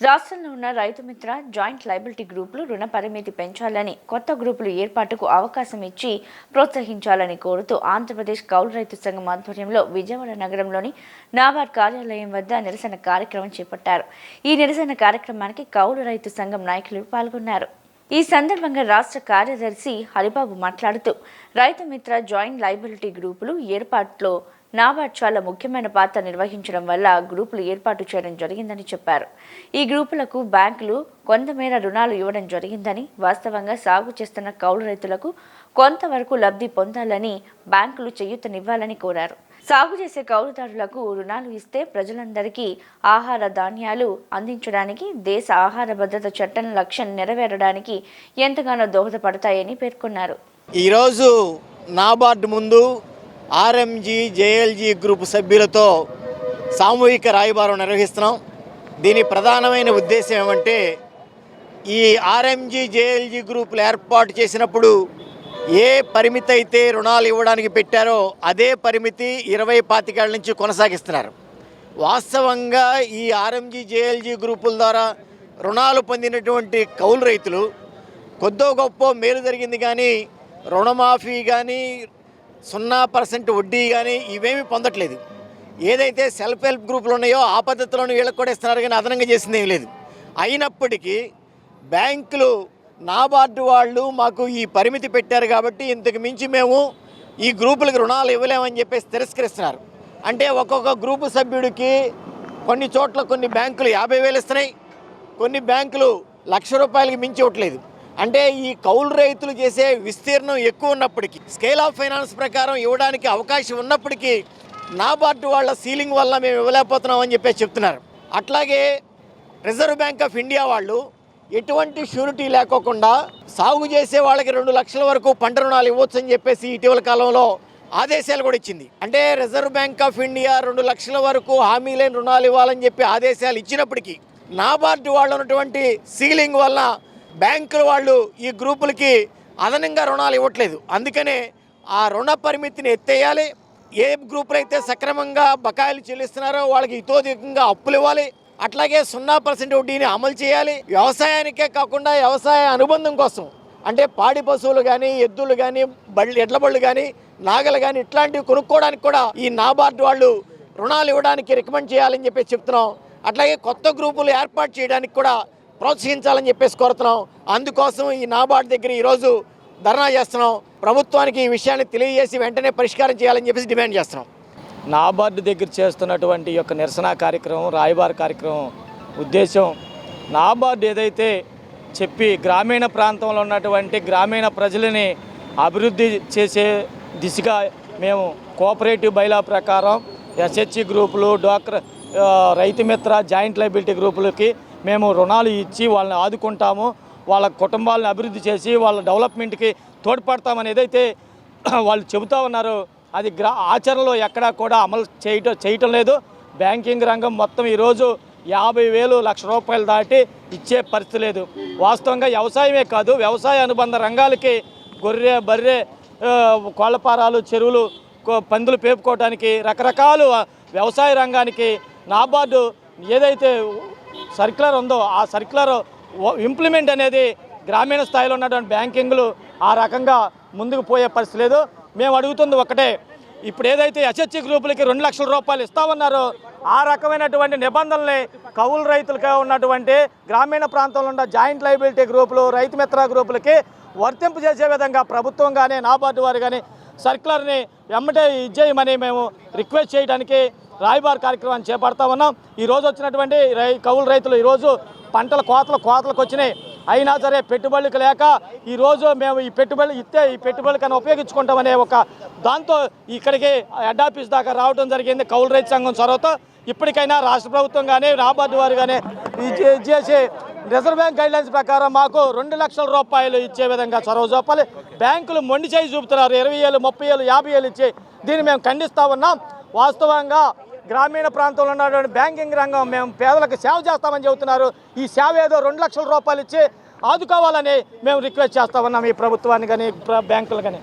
రాష్ట్రంలో ఉన్న Rythu Mitra joint liability గ్రూపులు రుణ పరిమితి పెంచాలని కొత్త గ్రూపులు ఏర్పాటుకు అవకాశం ఇచ్చి ప్రోత్సహించాలని కోరుతూ ఆంధ్రప్రదేశ్ కౌలు రైతు సంఘం ఆధ్వర్యంలో విజయవాడ నగరంలోని నాబార్డ్ కార్యాలయం వద్ద నిరసన కార్యక్రమం చేపట్టారు. ఈ నిరసన కార్యక్రమానికి కౌలు రైతు సంఘం నాయకులు పాల్గొన్నారు. ఈ సందర్భంగా రాష్ట్ర కార్యదర్శి హరిబాబు మాట్లాడుతూ రైతు మిత్ర జాయింట్ లైబిలిటీ గ్రూపులు ఏర్పాటులో నాబార్డ్ చాలా ముఖ్యమైన పాత్ర నిర్వహించడం వల్ల గ్రూపులు ఏర్పాటు చేయడం జరిగిందని చెప్పారు. ఈ గ్రూపులకు బ్యాంకులు కొంతమేర రుణాలు ఇవ్వడం జరిగిందని వాస్తవంగా సాగు చేస్తున్న కౌలు రైతులకు కొంతవరకు లబ్ధి పొందాలని బ్యాంకులు చేయూతనివ్వాలని కోరారు. సాగు చేసే కౌలుదారులకు రుణాలు ఇస్తే ప్రజలందరికీ ఆహార ధాన్యాలు అందించడానికి దేశ ఆహార భద్రత చట్టం లక్ష్యం నెరవేరడానికి ఎంతగానో దోహదపడతాయని పేర్కొన్నారు. ఈరోజు నాబార్డు ముందు ఆర్ఎంజీ జేఎల్జీ గ్రూప్ సభ్యులతో సామూహిక రాయబారం నిర్వహిస్తున్నాం. దీని ప్రధానమైన ఉద్దేశం ఏమంటే ఈ ఆర్ఎంజీ జేఎల్జీ గ్రూపులు ఏర్పాటు చేసినప్పుడు ఏ పరిమితి అయితే రుణాలు ఇవ్వడానికి పెట్టారో అదే పరిమితి ఇరవై పాతికేళ్ళ నుంచి కొనసాగిస్తున్నారు. వాస్తవంగా ఈ ఆర్ఎంజీ జేఎల్జీ గ్రూపుల ద్వారా రుణాలు పొందినటువంటి కౌలు రైతులు కొద్దో గొప్ప మేలు జరిగింది కానీ రుణమాఫీ కానీ సున్నా పర్సెంట్ వడ్డీ కానీ ఇవేమీ పొందట్లేదు. ఏదైతే సెల్ఫ్ హెల్ప్ గ్రూపులు ఉన్నాయో ఆ పద్ధతిలోనే వీళ్ళకి కూడా ఇస్తున్నారు కానీ అదనంగా చేసింది ఏం లేదు. అయినప్పటికీ బ్యాంకులు నాబార్డు వాళ్ళు మాకు ఈ పరిమితి పెట్టారు కాబట్టి ఇంతకు మించి మేము ఈ గ్రూపులకు రుణాలు ఇవ్వలేమని చెప్పేసి తిరస్కరిస్తున్నారు. అంటే ఒక్కొక్క గ్రూపు సభ్యుడికి కొన్ని చోట్ల కొన్ని బ్యాంకులు యాభై వేలు ఇస్తున్నాయి. కొన్ని బ్యాంకులు లక్ష రూపాయలకి మించి ఇవ్వట్లేదు. అంటే ఈ కౌలు రైతులు చేసే విస్తీర్ణం ఎక్కువ ఉన్నప్పటికీ స్కేల్ ఆఫ్ ఫైనాన్స్ ప్రకారం ఇవ్వడానికి అవకాశం ఉన్నప్పటికీ నాబార్డు వాళ్ళ సీలింగ్ వల్ల మేము ఇవ్వలేకపోతున్నాం అని చెప్పేసి చెప్తున్నారు. అట్లాగే రిజర్వ్ బ్యాంక్ ఆఫ్ ఇండియా వాళ్ళు ఎటువంటి షూరిటీ లేకోకుండా సాగు చేసే వాళ్ళకి రెండు లక్షల వరకు పంట రుణాలు ఇవ్వచ్చు అని చెప్పేసి ఇటీవల కాలంలో ఆదేశాలు కూడా ఇచ్చింది. అంటే రిజర్వ్ బ్యాంక్ ఆఫ్ ఇండియా రెండు లక్షల వరకు హామీ లేని రుణాలు ఇవ్వాలని చెప్పి ఆదేశాలు ఇచ్చినప్పటికీ నాబార్డు వాళ్ళు ఉన్నటువంటి సీలింగ్ వల్ల బ్యాంకుల వాళ్ళు ఈ గ్రూపులకి అదనంగా రుణాలు ఇవ్వట్లేదు. అందుకనే ఆ రుణ పరిమితిని ఎత్తేయాలి. ఏ గ్రూపులు అయితే సక్రమంగా బకాయిలు చెల్లిస్తున్నారో వాళ్ళకి ఇతోధికంగా అప్పులు ఇవ్వాలి. అట్లాగే సున్నా పర్సెంట్ వడ్డీని అమలు చేయాలి. వ్యవసాయానికే కాకుండా వ్యవసాయ అనుబంధం కోసం. అంటే పాడి పశువులు కానీ ఎద్దులు కానీ బళ్ళు ఎడ్ల బళ్ళు కానీ నాగలు కానీ ఇట్లాంటివి కొనుక్కోవడానికి కూడా ఈ నాబార్డు వాళ్ళు రుణాలు ఇవ్వడానికి రికమెండ్ చేయాలని చెప్పి చెప్తున్నాం. అట్లాగే కొత్త గ్రూపులు ఏర్పాటు చేయడానికి కూడా ప్రోత్సహించాలని చెప్పేసి కోరుతున్నాం. అందుకోసం ఈ నాబార్డు దగ్గర ఈరోజు ధర్నా చేస్తున్నాం. ప్రభుత్వానికి ఈ విషయాన్ని తెలియజేసి వెంటనే పరిష్కారం చేయాలని చెప్పేసి డిమాండ్ చేస్తున్నాం. నాబార్డు దగ్గర చేస్తున్నటువంటి యొక్క నిరసన కార్యక్రమం రాయబార కార్యక్రమం ఉద్దేశం నాబార్డు ఏదైతే చెప్పి గ్రామీణ ప్రాంతంలో ఉన్నటువంటి గ్రామీణ ప్రజలని అభివృద్ధి చేసే దిశగా మేము కోఆపరేటివ్ బైలా ప్రకారం ఎస్హెచ్సి గ్రూపులు డ్వాక్రా రైతు మిత్ర జాయింట్ లైబిలిటీ గ్రూపులకి మేము రుణాలు ఇచ్చి వాళ్ళని ఆదుకుంటాము వాళ్ళ కుటుంబాలను అభివృద్ధి చేసి వాళ్ళ డెవలప్మెంట్కి తోడ్పడతామని ఏదైతే వాళ్ళు చెబుతా ఉన్నారు. అది గ్రా ఆచరణలో ఎక్కడా కూడా అమలు చేయటం చేయటం లేదు. బ్యాంకింగ్ రంగం మొత్తం ఈరోజు యాభై వేలు లక్ష రూపాయలు దాటి ఇచ్చే పరిస్థితి లేదు. వాస్తవంగా వ్యవసాయమే కాదు వ్యవసాయ అనుబంధ రంగాలకి గొర్రె బర్రె ఆ, కోళ్ళపారాలు చెరువులు కో- పందులు పేపుకోవడానికి రకరకాలు వ్యవసాయ రంగానికి నాబార్డు ఏదైతే సర్క్యులర్ ఉందో ఆ సర్క్యులర్ ఇంప్లిమెంట్ అనేది గ్రామీణ స్థాయిలో ఉన్నటువంటి బ్యాంకింగ్లు ఆ రకంగా ముందుకు పోయే పరిస్థితి లేదు. మేము అడుగుతుంది ఒకటే ఇప్పుడు ఏదైతే ఎస్హెచ్సి గ్రూపులకి రెండు లక్షల రూపాయలు ఇస్తామన్నారో ఆ రకమైనటువంటి నిబంధనల్ని కౌలు రైతులుగా ఉన్నటువంటి గ్రామీణ ప్రాంతంలో ఉన్న జాయింట్ లైబిలిటీ గ్రూపులు రైతు మిత్ర గ్రూపులకి వర్తింపు చేసే విధంగా ప్రభుత్వం కానీ నాబార్డు వారు కానీ సర్క్యులర్ని వెంబడే ఇచ్చేయమని మేము రిక్వెస్ట్ చేయడానికి రాయబార్ కార్యక్రమాన్ని చేపడతా ఉన్నాం. ఈరోజు వచ్చినటువంటి రై కౌలు రైతులు ఈరోజు పంటల కోతలు కోతలకు వచ్చినాయి. అయినా సరే పెట్టుబడులకు లేక ఈరోజు మేము ఈ పెట్టుబడులు ఇస్తే ఈ పెట్టుబడులకన్నా ఉపయోగించుకుంటామనే ఒక దాంతో ఇక్కడికి హెడ్ ఆఫీస్ దాకా రావడం జరిగింది కౌలు రైతు సంఘం చొరవతో. ఇప్పటికైనా రాష్ట్ర ప్రభుత్వం కానీ రాబార్డు వారు కానీ ఇది చేసి రిజర్వ్ బ్యాంక్ గైడ్లైన్స్ ప్రకారం మాకు రెండు లక్షల రూపాయలు ఇచ్చే విధంగా చొరవ చూపాలి. బ్యాంకులు మొండి చేయి చూపుతున్నారు. ఇరవై ఏళ్ళు ముప్పై ఏళ్ళు యాభై ఏళ్ళు ఇచ్చి దీన్ని మేము ఖండిస్తా ఉన్నాం. వాస్తవంగా గ్రామీణ ప్రాంతంలో ఉన్నటువంటి బ్యాంకింగ్ రంగం మేము పేదలకు సేవ చేస్తామని చెబుతున్నారు. ఈ సేవ ఏదో రెండు లక్షల రూపాయలు ఇచ్చి ఆదుకోవాలని మేము రిక్వెస్ట్ చేస్తా ఉన్నాం ఈ ప్రభుత్వాన్ని కానీ బ్యాంకులు కానీ.